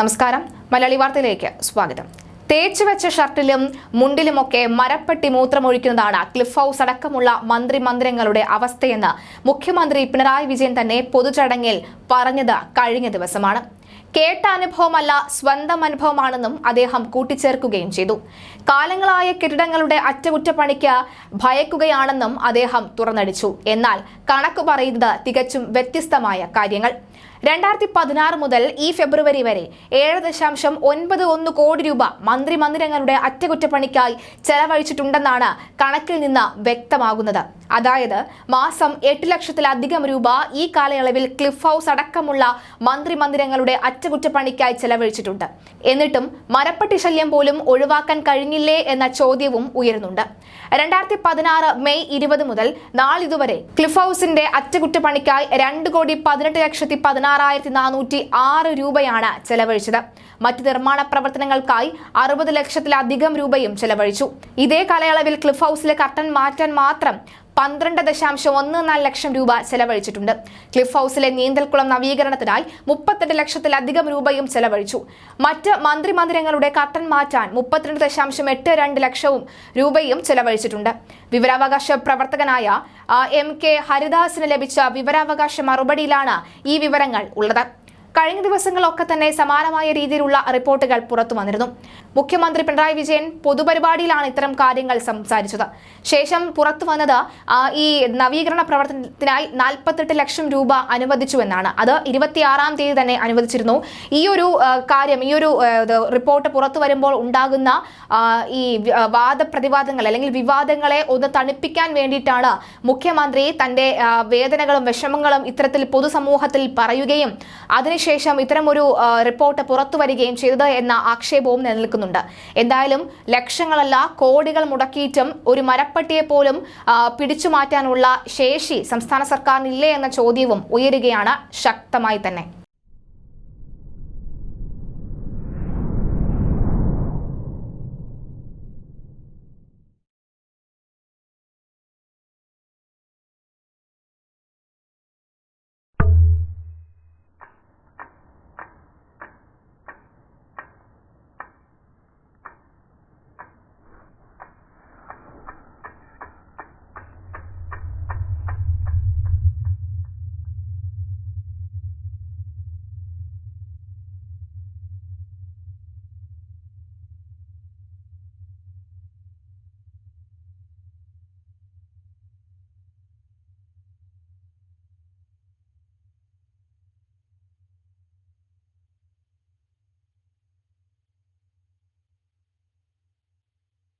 നമസ്കാരം. മലയാളി വാർത്തയിലേക്ക് സ്വാഗതം. തേച്ചു വെച്ച ഷർട്ടിലും മുണ്ടിലുമൊക്കെ മരപ്പെട്ടി മൂത്രമൊഴിക്കുന്നതാണ് ക്ലിഫ് ഹൗസ് അടക്കമുള്ള മന്ത്രി മന്ദിരങ്ങളുടെ അവസ്ഥയെന്ന് മുഖ്യമന്ത്രി പിണറായി വിജയൻ തന്നെ പൊതുചടങ്ങിൽ പറഞ്ഞത് കഴിഞ്ഞ ദിവസമാണ്. കേട്ട അനുഭവമല്ല സ്വന്തം അനുഭവമാണെന്നും അദ്ദേഹം കൂട്ടിച്ചേർക്കുകയും ചെയ്തു. കാലങ്ങളായ കെട്ടിടങ്ങളുടെ അറ്റകുറ്റപ്പണിക്ക് ഭയക്കുകയാണെന്നും അദ്ദേഹം തുറന്നടിച്ചു. എന്നാൽ കണക്ക് പറയുന്നത് തികച്ചും വ്യത്യസ്തമായ കാര്യങ്ങൾ. രണ്ടായിരത്തി പതിനാറ് മുതൽ ഈ ഫെബ്രുവരി വരെ ഏഴ് ദശാംശം ഒൻപത് ഒന്ന് കോടി രൂപ മന്ത്രി മന്ദിരങ്ങളുടെ അറ്റകുറ്റപ്പണിക്കായി ചെലവഴിച്ചിട്ടുണ്ടെന്നാണ് കണക്കിൽ നിന്ന് വ്യക്തമാകുന്നത്. അതായത് മാസം എട്ട് ലക്ഷത്തിലധികം രൂപ ഈ കാലയളവിൽ ക്ലിഫ് ഹൗസ് അടക്കമുള്ള മന്ത്രിമന്ദിരങ്ങളുടെ അറ്റകുറ്റപ്പണിക്കായി ചെലവഴിച്ചിട്ടുണ്ട്. എന്നിട്ടും മരപ്പട്ടി ശല്യം പോലും ഒഴിവാക്കാൻ കഴിഞ്ഞില്ലേ എന്ന ചോദ്യവും ഉയരുന്നുണ്ട്. രണ്ടായിരത്തി പതിനാറ് മെയ് ഇരുപത് മുതൽ നാളിതുവരെ ക്ലിഫ് ഹൗസിന്റെ അറ്റകുറ്റപ്പണിക്കായി രണ്ട് കോടി പതിനെട്ട് ലക്ഷത്തി പതിനാറായിരത്തി നാനൂറ്റി ആറ് രൂപയാണ് ചെലവഴിച്ചത്. മറ്റ് നിർമ്മാണ പ്രവർത്തനങ്ങൾക്കായി അറുപത് ലക്ഷത്തിലധികം രൂപയും ചെലവഴിച്ചു. ഇതേ കാലയളവിൽ ക്ലിഫ് ഹൗസിലെ കർട്ടൻ മാറ്റാൻ മാത്രം പന്ത്രണ്ട് ദശാംശം ഒന്ന് നാല് ലക്ഷം രൂപ ചെലവഴിച്ചിട്ടുണ്ട്. ക്ലിഫ് ഹൗസിലെ നീന്തൽക്കുളം നവീകരണത്തിനായി മുപ്പത്തെട്ട് ലക്ഷത്തിലധികം രൂപയും ചെലവഴിച്ചു. മറ്റ് മന്ത്രി മന്ദിരങ്ങളുടെ കട്ടൻ മാറ്റാൻ മുപ്പത്തിരണ്ട് ദശാംശം എട്ട് രണ്ട് ലക്ഷവും രൂപയും ചെലവഴിച്ചിട്ടുണ്ട്. വിവരാവകാശ പ്രവർത്തകനായ എം കെ. ഹരിദാസിന് ലഭിച്ച വിവരാവകാശ മറുപടിയിലാണ് ഈ വിവരങ്ങൾ ഉള്ളത്. കഴിഞ്ഞ ദിവസങ്ങളൊക്കെ തന്നെ സമാനമായ രീതിയിലുള്ള റിപ്പോർട്ടുകൾ പുറത്തു വന്നിരുന്നു. മുഖ്യമന്ത്രി പിണറായി വിജയൻ പൊതുപരിപാടിയിലാണ് ഇത്തരം കാര്യങ്ങൾ സംസാരിച്ചത്. ശേഷം പുറത്തു വന്നത് ഈ നവീകരണ പ്രവർത്തനത്തിനായി നാൽപ്പത്തെട്ട് ലക്ഷം രൂപ അനുവദിച്ചു എന്നാണ്. അത് ഇരുപത്തിയാറാം തീയതി തന്നെ അനുവദിച്ചിരുന്നു. ഈ ഒരു കാര്യം ഈ ഒരു റിപ്പോർട്ട് പുറത്തു വരുമ്പോൾ ഉണ്ടാകുന്ന ഈ വാദപ്രതിവാദങ്ങൾ അല്ലെങ്കിൽ വിവാദങ്ങളെ ഒന്ന് തണുപ്പിക്കാൻ വേണ്ടിയിട്ടാണ് മുഖ്യമന്ത്രി തന്റെ വേദനകളും വിഷമങ്ങളും ഇത്തരത്തിൽ പൊതുസമൂഹത്തിൽ പറയുകയും അതിനുശേഷം ഇത്തരമൊരു റിപ്പോർട്ട് പുറത്തു വരികയും ചെയ്തത് എന്ന ആക്ഷേപവും നിലനിൽക്കുന്നുണ്ട്. എന്തായാലും ലക്ഷങ്ങളല്ല കോടികൾ മുടക്കിയിട്ടും ഒരു മരപ്പട്ടിയെ പോലും പിടിച്ചു മാറ്റാനുള്ള ശേഷി സംസ്ഥാന സർക്കാരിനില്ലേ എന്ന ചോദ്യവും ഉയരുകയാണ് ശക്തമായി തന്നെ.